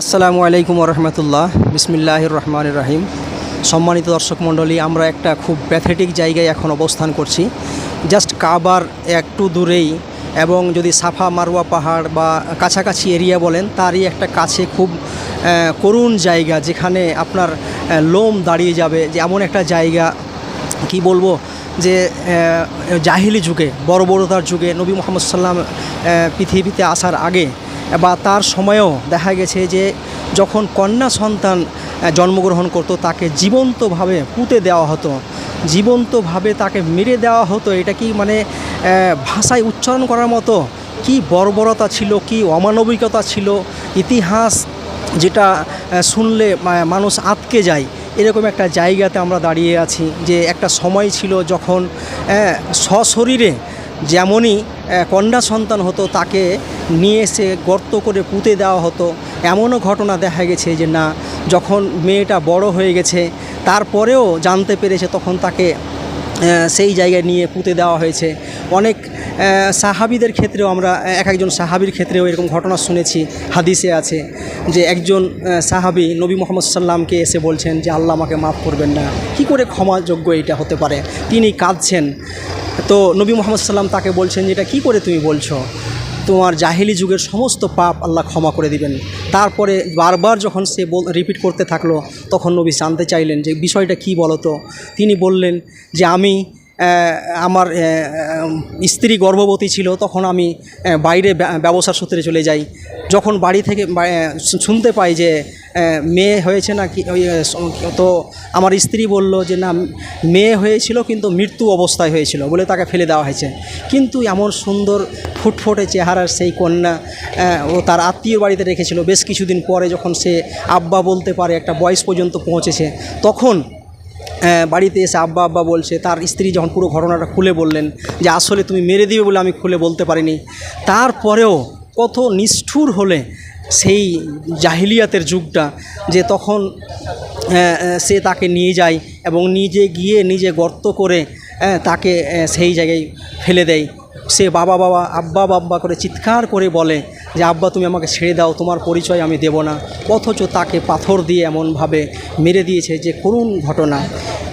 আসসালামু আলাইকুম রহমতুল্লাহ বিসমিল্লাহির রহমান রাহিম। সম্মানিত দর্শক মণ্ডলী, আমরা একটা খুব প্যাথেটিক জায়গায় এখন অবস্থান করছি। জাস্ট কাবার একটু দূরেই এবং যদি সাফা মারওয়া পাহাড় বা কাছাকাছি এরিয়া বলেন, তারই একটা কাছে খুব করুণ জায়গা যেখানে আপনার লোম দাঁড়িয়ে যাবে যে এমন একটা জায়গা, কি বলব, যে জাহিলি যুগে বড় বড়তার যুগে নবী মোহাম্মদ সাল্লাম পৃথিবীতে আসার আগে বা তার সময়েও দেখা গেছে যে যখন কন্যা সন্তান জন্মগ্রহণ করতো, তাকে জীবন্তভাবে পুঁতে দেওয়া হতো। জীবন্তভাবে তাকে মেরে দেওয়া হতো। এটা কি মানে ভাষায় উচ্চারণ করার মতো? কি বর্বরতা ছিল, কি অমানবিকতা ছিল? ইতিহাস যেটা শুনলে মানুষ আটকে যায়। এরকম একটা জায়গাতে আমরা দাঁড়িয়ে আছি যে একটা সময় ছিল যখন সশরীরে যেমনই কন্যা সন্তান হতো, তাকে নিয়ে এসে গর্ত করে পুঁতে দেওয়া হতো, এমনও ঘটনা দেখা গেছে যে না, যখন মেয়েটা বড় হয়ে গেছে, তারপরেও জানতে পেরেছে তখন তাকে সেই জায়গায় নিয়ে পুঁতে দেওয়া হয়েছে। অনেক সাহাবিদের ক্ষেত্রেও আমরা, এক একজন সাহাবির ক্ষেত্রেও এরকম ঘটনা শুনেছি, হাদিসে আছে যে একজন সাহাবি নবী মোহাম্মদ সাল্লামকে এসে বলছেন যে, আল্লাহ আমাকে মাফ করবেন না। কি করে ক্ষমাযোগ্য এটা হতে পারে? তিনি কাঁদছেন। তো নবী মোহাম্মদ সাল্লাম তাকে বলছেন যে, এটা কী করে তুমি বলছো? তোমার জাহেলি যুগের সমস্ত পাপ আল্লাহ ক্ষমা করে দিবেন। তারপরে বারবার যখন সে বল রিপিট করতে থাকল, তখন নবী জানতে চাইলেন যে বিষয়টা কি বলতো? তিনি বললেন যে আমি আমার স্ত্রী গর্ভবতী ছিল, তখন আমি বাইরে ব্যবসার সূত্রে চলে যাই। যখন বাড়ি থেকে শুনতে পাই যে মেয়ে হয়েছে না কি তো আমার স্ত্রী বলল যে, না, মেয়ে হয়েছিল কিন্তু মৃত্যু অবস্থায় হয়েছিল বলে তাকে ফেলে দেওয়া হয়েছে। কিন্তু এমন সুন্দর ফুটফুটে চেহারার সেই কন্যা ও তার আত্মীয় বাড়িতে রেখেছিল। বেশ কিছুদিন পরে যখন সে আব্বা বলতে পারে একটা বয়স পর্যন্ত পৌঁছেছে, তখন বাড়িতে এসে আব্বা আব্বা বলছে, তার স্ত্রী যখন পুরো ঘটনাটা খুলে বললেন যে, আসলে তুমি মেরে দিবে বলে আমি খুলে বলতে পারিনি। তারপরেও কত নিষ্ঠুর হলে সেই জাহিলিয়াতের যুগটা, যে তখন সে তাকে নিয়ে যায় এবং নিজে গিয়ে নিজে গর্ত করে তাকে সেই জায়গায় ফেলে দেয়। সে বাবা বাবা, আব্বা বাব্বা করে চিৎকার করে বলে যে, আব্বা, তুমি আমাকে ছেড়ে দাও, তোমার পরিচয় আমি দেব না। অথচ তাকে পাথর দিয়ে এমনভাবে মেরে দিয়েছে যে, করুণ ঘটনা।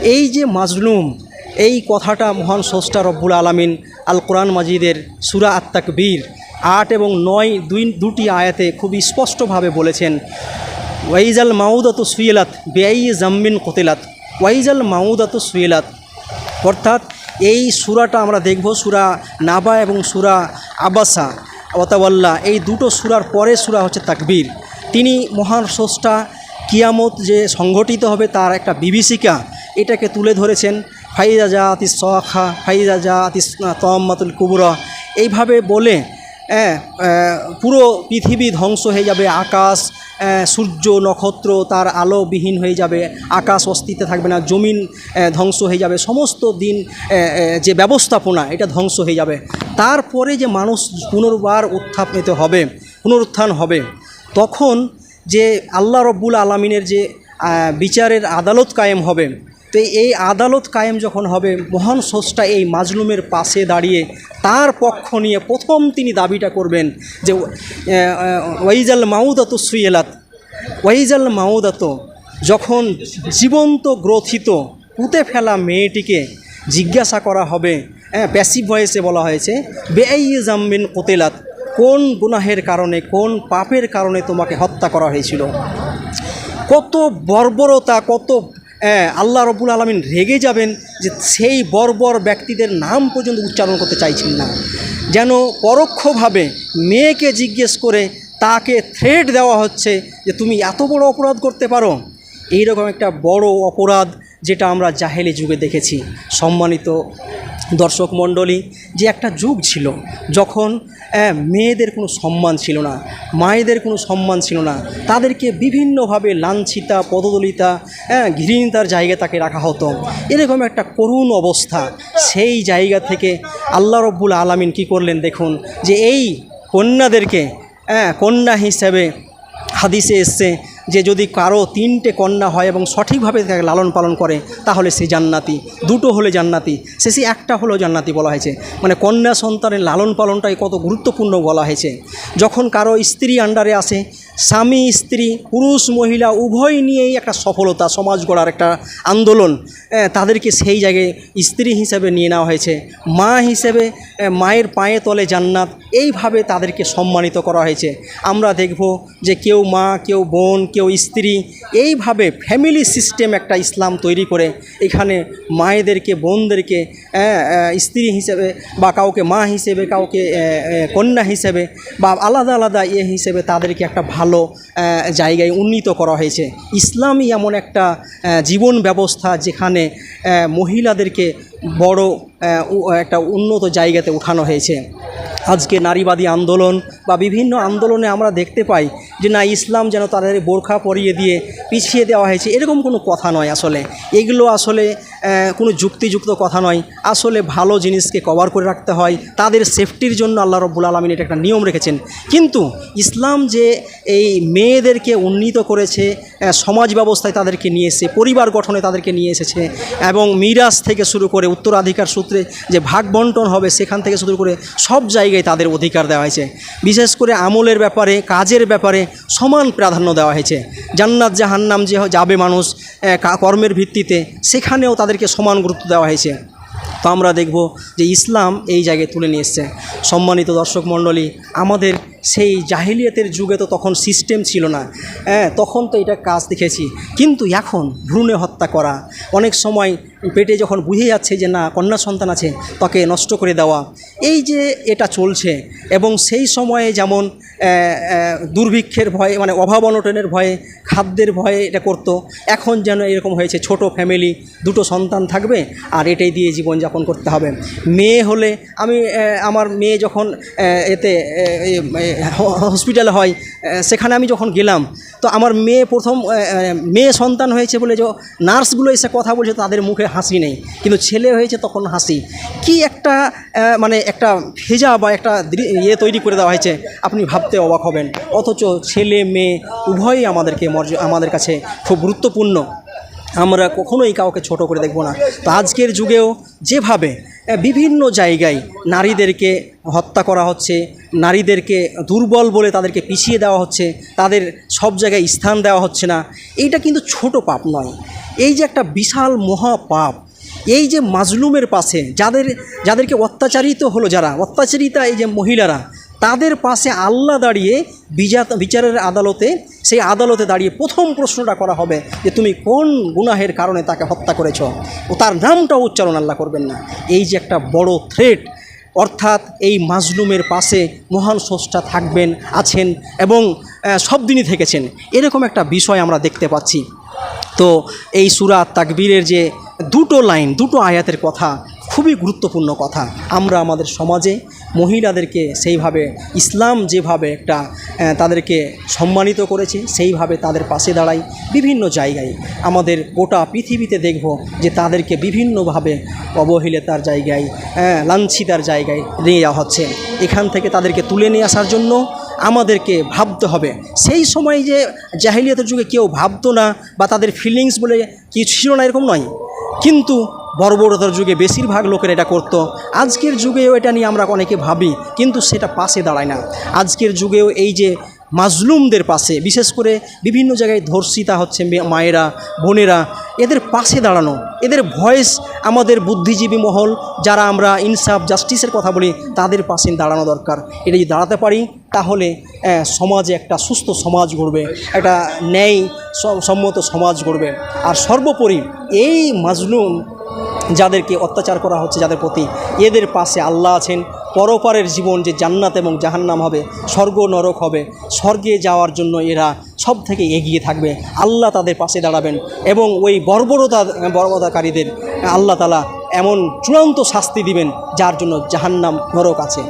এই যে মাজলুম, এই কথাটা মহান স্রষ্টা রব্বুল আলমিন আল কোরআন মাজিদের সুরা আত্মাক বীর আট এবং নয় দুই, দুটি আয়াতে খুব স্পষ্টভাবে বলেছেন, ওয়াইজাল মাউদাত সুয়েলাত বেআই জাম্মিন কোতেলাত। ওয়াইজাল মাউদাত সুয়েলাত অর্থাৎ এই সুরাটা আমরা দেখব, সুরা নাবা এবং সুরা আবাসা, ওয়াতাওয়াল্লা। এই দুটো সুরার পরে সুরা হচ্ছে তাকবীর। তিনি মহান স্রষ্টা, কিয়ামত যে সংগঠিত হবে তার একটা বিভীষিকা এটাকে তুলে ধরেছেন। ফাইজা জা আতিস সখা, ফাইজা আতিস তম্মাতুল কুবরা। এইভাবে বলে পুরো পৃথিবী ধ্বংস হয়ে যাবে, আকাশ সূর্য, নক্ষত্র, তার আলোবিহীন হয়ে যাবে, আকাশ অস্তিত্বে থাকবে না, জমিন ধ্বংস হয়ে যাবে, সমস্ত দিন যে ব্যবস্থাপনা, এটা ধ্বংস হয়ে যাবে। তারপরে যে মানুষ পুনর্বার উত্থাপিত হবে, পুনরুত্থান হবে, তখন যে আল্লাহ রব্বুল আলমিনের যে বিচারের আদালত কায়েম হবে তো এই আদালত কায়েম যখন হবে, মহান স্রষ্টা এই মাজলুমের পাশে দাঁড়িয়ে তার পক্ষ নিয়ে প্রথম তিনি দাবিটা করবেন যে ওয়াইজাল মাউদাত সুয়েলাত ওয়াইজাল মাউদাত যখন জীবন্ত গ্রথিত পুঁতে ফেলা মেয়েটিকে জিজ্ঞাসা করা হবে হ্যাঁ প্যাসিভ ভয়েসে বলা হয়েছে, বেআই জাম্মিন কোতেলাত, কোন গুনাহের কারণে, কোন পাপের কারণে তোমাকে হত্যা করা হয়েছিল? কত বর্বরতা, কত আল্লাহ রবুল আলমিন রেগে যাবেন যে সেই বর্বর ব্যক্তিদের নাম পর্যন্ত উচ্চারণ করতে চাইছেন না। যেন পরোক্ষভাবে মেয়েকে জিজ্ঞেস করে তাকে থ্রেট দেওয়া হচ্ছে যে তুমি এত বড় অপরাধ করতে পারো। এইরকম একটা বড় অপরাধ যেটা আমরা জাহেলি যুগে দেখেছি। সম্মানিত দর্শক মণ্ডলী, যে একটা যুগ ছিল যখন মেয়েদের কোনো সম্মান ছিল না, মায়েদের কোনো সম্মান ছিল না, তাদেরকে বিভিন্নভাবে লাঞ্ছিতা, পদদলিতা ঘৃণিতার জায়গায় তাকে রাখা হতো। এরকম একটা করুণ অবস্থা সেই জায়গা থেকে আল্লাহ রব্বুল আলামিন কি করলেন দেখুন, যে এই কন্যাদেরকে কন্যা হিসেবে হাদিসে এসছে যে যদি কারও তিনটে কন্যা হয় এবং সঠিকভাবে তাকে লালন পালন করে, তাহলে সে জান্নাতি। দুটো হলে জান্নাতি। সে সে একটা হলেও জান্নাতি বলা হয়েছে। মানে কন্যা সন্তানের লালন পালনটাই কত গুরুত্বপূর্ণ বলা হয়েছে। যখন কারও স্ত্রী আন্ডারে আসে স্বামী, স্ত্রী, পুরুষ, মহিলা, উভয় নিয়েই একটা সফলতা, সমাজ গড়ার একটা আন্দোলন তাদেরকে সেই জায়গায় স্ত্রী হিসেবে নিয়ে নেওয়া হয়েছে। মা হিসেবে মায়ের পায়ে তলে জান্নাত, এইভাবে তাদেরকে সম্মানিত করা হয়েছে। আমরা দেখব যে কেউ মা, কেউ বোন, কেউ স্ত্রী, এইভাবে ফ্যামিলি সিস্টেম একটা ইসলাম তৈরি করে এখানে মায়েদেরকে, বোনদেরকে স্ত্রী হিসেবে বা কাউকে মা হিসেবে, কাউকে কন্যা হিসেবে বা আলাদা আলাদা ইয়ে হিসেবে তাদেরকে একটা ভালো আহ, জায়গায় উন্নীত করা হয়েছে। ইসলামই এমন একটা জীবন ব্যবস্থা যেখানে মহিলাদেরকে বড় একটা উন্নত জায়গাতে উঠানো হয়েছে। আজকে নারীবাদী আন্দোলন বা বিভিন্ন আন্দোলনে আমরা দেখতে পাই যে না, ইসলাম যেন তাদের বোরখা পরিয়ে দিয়ে পিছিয়ে দেওয়া হয়েছে, এরকম কোনো কথা নয় আসলে। এগুলো আসলে কোনো যুক্তিযুক্ত কথা নয়। আসলে ভালো জিনিসকে কভার করে রাখতে হয়, তাদের সেফটির জন্য আল্লাহ রব্বুল আলমিন এটা একটা নিয়ম রেখেছেন। কিন্তু ইসলাম যে এই মেয়েদেরকে উন্নীত করেছে সমাজ ব্যবস্থায় তাদেরকে নিয়ে এসে পরিবার গঠনে তাদেরকে নিয়ে এসেছে এবং মিরাজ থেকে শুরু করে উত্তরাধিকার সূত্রে যে ভাগ বন্টন হবে সেখান থেকে শুরু করে সব জায়গায় তাদের অধিকার দেওয়া হয়েছে। বিশেষ করে আমলের ব্যাপারে, কাজের ব্যাপারে সমান প্রাধান্য দেওয়া হয়েছে। জান্নাত জাহান্নাম যে যাবে মানুষ কর্মের ভিত্তিতে সেখানেও তাদেরকে সমান গুরুত্ব দেওয়া হয়েছে। তো আমরা দেখব যে ইসলাম এই জায়গায় তুলে নিয়ে এসছে। সম্মানিত দর্শক মণ্ডলী, আমাদের সেই জাহিলিয়াতের যুগে তো তখন সিস্টেম ছিল না। হ্যাঁ তখন তো এটা কাজ দেখেছি। কিন্তু এখন ভ্রূণে হত্যা করা, অনেক সময় পেটে যখন বুঝে যাচ্ছে যে না, কন্যা সন্তান আছে, তাকে নষ্ট করে দেওয়া, এই যে এটা চলছে এবং সেই সময়ে যেমন দুর্ভিক্ষের ভয়ে মানে অভাব অনটনের ভয়ে, খাদ্যের ভয়ে এটা করতো। এখন যেন এরকম হয়েছে, ছোট ফ্যামিলি দুটো সন্তান থাকবে আর এটাই দিয়ে জীবনযাপন করতে হবে। মেয়ে হলে আমি আমার মেয়ে যখন এতে হসপিটালে হয় সেখানে আমি যখন গেলাম তো আমার মেয়ে প্রথম মেয়ে সন্তান হয়েছে বলে যে নার্সগুলো এসে কথা বলছে, তাদের মুখে হাসি নেই। কিন্তু ছেলে হয়েছে তখন হাসি। কি একটা মানে একটা ভেজা বা একটা ইয়ে তৈরি করে দেওয়া হয়েছে, আপনি ভাবতে অবাক হবেন। অথচ ছেলে, মেয়ে উভয়ই আমাদেরকে মর্য, আমাদের কাছে খুব গুরুত্বপূর্ণ। আমরা কখনোই কাউকে ছোট করে দেখব না। তো আজকের যুগেও যেভাবে বিভিন্ন জায়গায় নারীদেরকে হত্যা করা হচ্ছে, নারীদেরকে দুর্বল বলে তাদেরকে পিছিয়ে দেওয়া হচ্ছে, তাদের সব জায়গায় স্থান দেওয়া হচ্ছে না। এইটা কিন্তু ছোট পাপ নয়। এই যে একটা বিশাল মহা পাপ এই যে মাজলুমের পাশে যাদের, যাদেরকে অত্যাচারিত হলো যারা, অত্যাচারিতা এই যে মহিলারা তাদের পাশে আল্লাহ দাঁড়িয়ে বিচা- বিচারের আদালতে, সেই আদালতে দাঁড়িয়ে প্রথম প্রশ্নটা করা হবে যে তুমি কোন গুনাহের কারণে তাকে হত্যা করেছ? ও তার নামটাও উচ্চারণ আল্লাহ করবেন না। এই যে একটা বড় থ্রেট অর্থাৎ এই মাজলুমের পাশে মহান স্রষ্টা থাকবেন, আছেন এবং সব দিনই থেকেছেন। এরকম একটা বিষয় আমরা দেখতে পাচ্ছি। তো এই সুরা তাকবীরের যে দুটো লাইন, দুটো আয়াতের কথা, খুবই গুরুত্বপূর্ণ কথা। আমরা আমাদের সমাজে মহিলাদেরকে সেইভাবে, ইসলাম যেভাবে একটা তাদেরকে সম্মানিত করেছে, সেইভাবে তাদের পাশে দাঁড়াই বিভিন্ন জায়গায়। আমাদের গোটা পৃথিবীতে দেখব যে তাদেরকে বিভিন্নভাবে অবহেলিতার জায়গায় লাঞ্ছিতার জায়গায় নিয়ে যাওয়া হচ্ছে। এখান থেকে তাদেরকে তুলে নিয়ে আসার জন্য আমাদেরকে ভাবতে হবে। সেই সময় যে জাহিলিয়াতের যুগে কেউ ভাবতো না বা তাদের ফিলিংস বলে কিছু ছিল না এরকম নয়। কিন্তু বর্বরতার যুগে বেশিরভাগ লোকের এটা করত। আজকের যুগেও এটা নিয়ে আমরা অনেকে ভাবি, কিন্তু সেটা পাশে দাঁড়ায় না। আজকের যুগেও এই যে মাজলুমদের পাশে, বিশেষ করে বিভিন্ন জায়গায় ধর্ষিতা হচ্ছে মায়েরা, বোনেরা, এদের পাশে দাঁড়ানো, এদের ভয়েস আমাদের বুদ্ধিজীবী মহল, যারা আমরা ইনসাফ, জাস্টিসের কথা বলি, তাদের পাশে দাঁড়ানো দরকার। এটা যদি দাঁড়াতে পারি, তাহলে সমাজে একটা সুস্থ সমাজ গড়বে, একটা ন্যায় সম্মত সমাজ গড়বে। আর সর্বোপরি এই মাজলুম যাদেরকে অত্যাচার করা হচ্ছে, যাদের প্রতি এদের পাশে আল্লাহ আছেন। পরপারের জীবন যে জান্নাত এবং জাহান্নাম হবে, স্বর্গ নরক হবে। স্বর্গে যাওয়ার জন্য এরা সব থেকে এগিয়ে থাকবে। আল্লাহ তাদের পাশে দাঁড়াবেন এবং ওই বর্বরতা, বর্বরতাকারীদের আল্লাহ তালা এমন চূড়ান্ত শাস্তি দিবেন, যার জন্য জাহান্নাম নরক আছে।